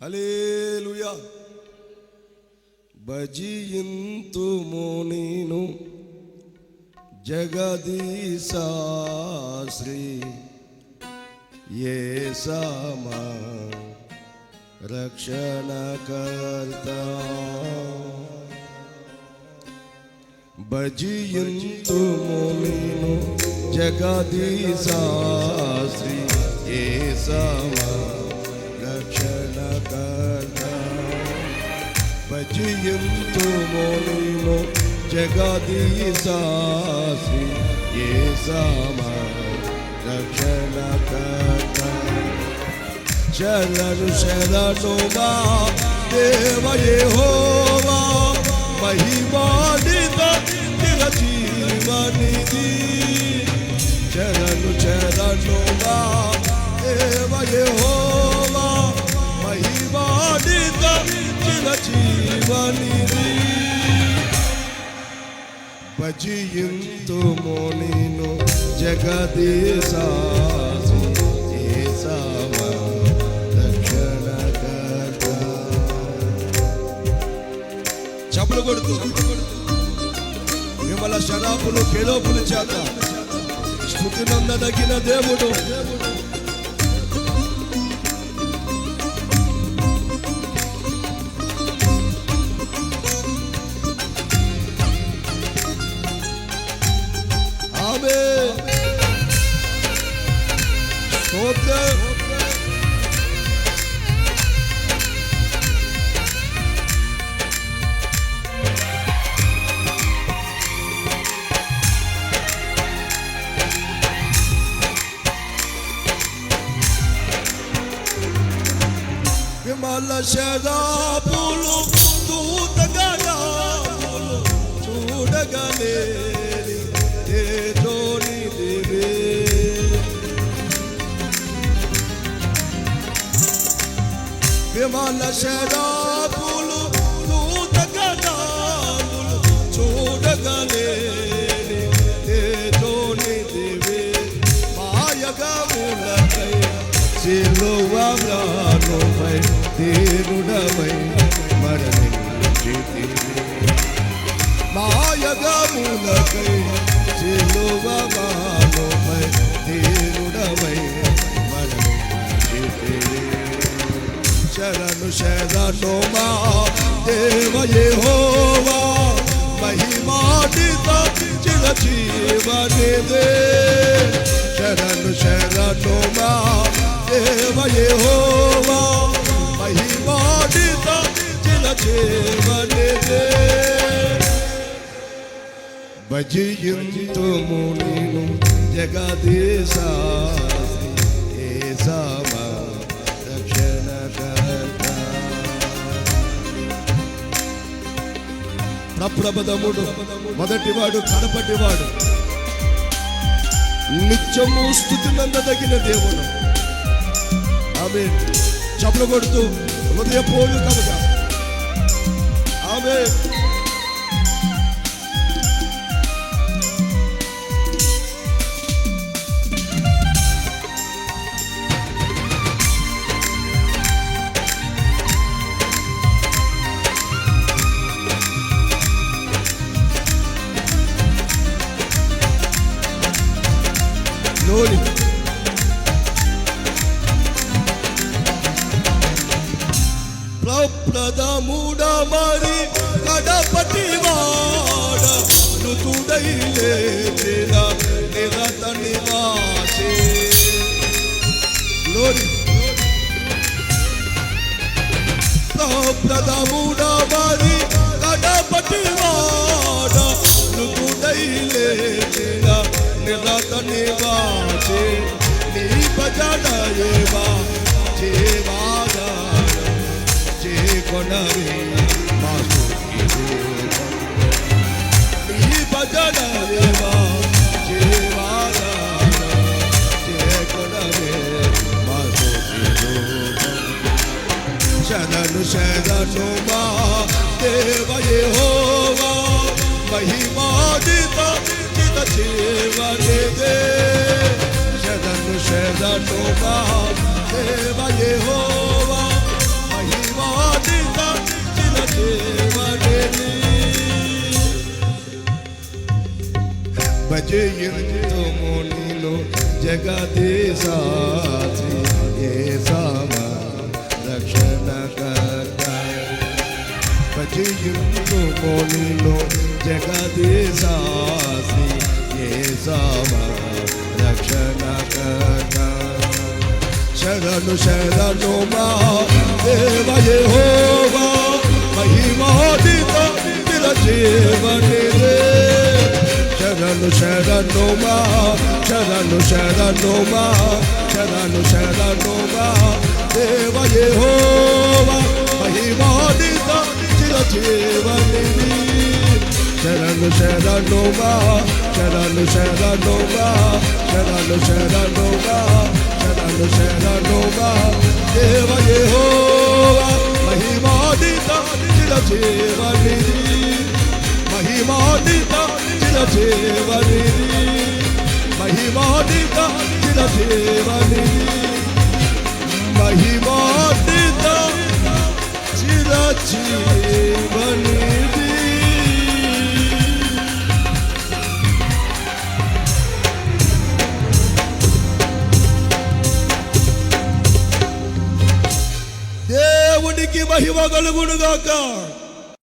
Alleluia భజింతుము నీను జగదీశా శ్రీ ఏ సమా రక్షణకర్త. భజింతుము నీను జగదీశా శ్రీ ఏ సమా రక్షణకర్త. భజింతుము నీను జగదీశా శ్రీ ఏ సమా మహిమానిత చిరజీవనిధి భజింతుము నేను జగదీశా ఏసామా కొడుతూ విమల శరాపులు కెలోపులు చేత. స్థుతి నందదగిన దేవుడు. ఆమె స్తోత్రం విమల శరాపులు దూతగణములు విమల శరాపులు దూతగణములు చూడగలేని తేజోని దివే మాయగములకై సిలువమ్రానుపై తీరుడవై మరణించితివి మాయగములకై సిలువమానుపై శరణు శరణు మా దేవ యెహోవా మహిమాడిత చిరజీవనిదే. శరణు శరణు మా దేవ యెహోవా మహిమాడిత చిరజీవనిదే. భజింతుము నేను జగదీశా ఏసామా ప్రప్రబదముడు మొదటివాడు కడపటివాడు నిత్యము స్థుతి నందదగిన దేవుడు. ఆమె చపలు కొడుతూ హృదయపూర్వకముగా. ఆమె Glory. ప్రప్రదముడ మరి కడపటి వాడ ఋతుడైలే દેવા છે ની બજાડા એવા જેવા જે કોનરે માસુ કીધું ની બજાડા એવા જેવા જે કોનરે માસુ કીધું શરણ શરણો માં દેવ భజయంతుము నీలో జగదేశాసి ఏ సామ రక్షణ భజయంతుము నీలో జగదేశా రక్షణ శరణు శరణు మా దేవ యెహోవా మహిమాదిత నిరజీవని శరణు శరణు మా శరణు శరణు మా శరణు శరణు మా దేవ హోవా మహిమాదిత చిరజీవని శరణు శరణు మా శరణు శరణు మా శరణు శరణు మా శరణు శరణు మా దేవ యెహోవా మహిమాదిత చిరజీవని మహిమాదిత చిరజీవని మహిమాదిత చిరజీవని మహిమాదిత చిరజీవని. దేవునికి మహిమ కలుగునుగాక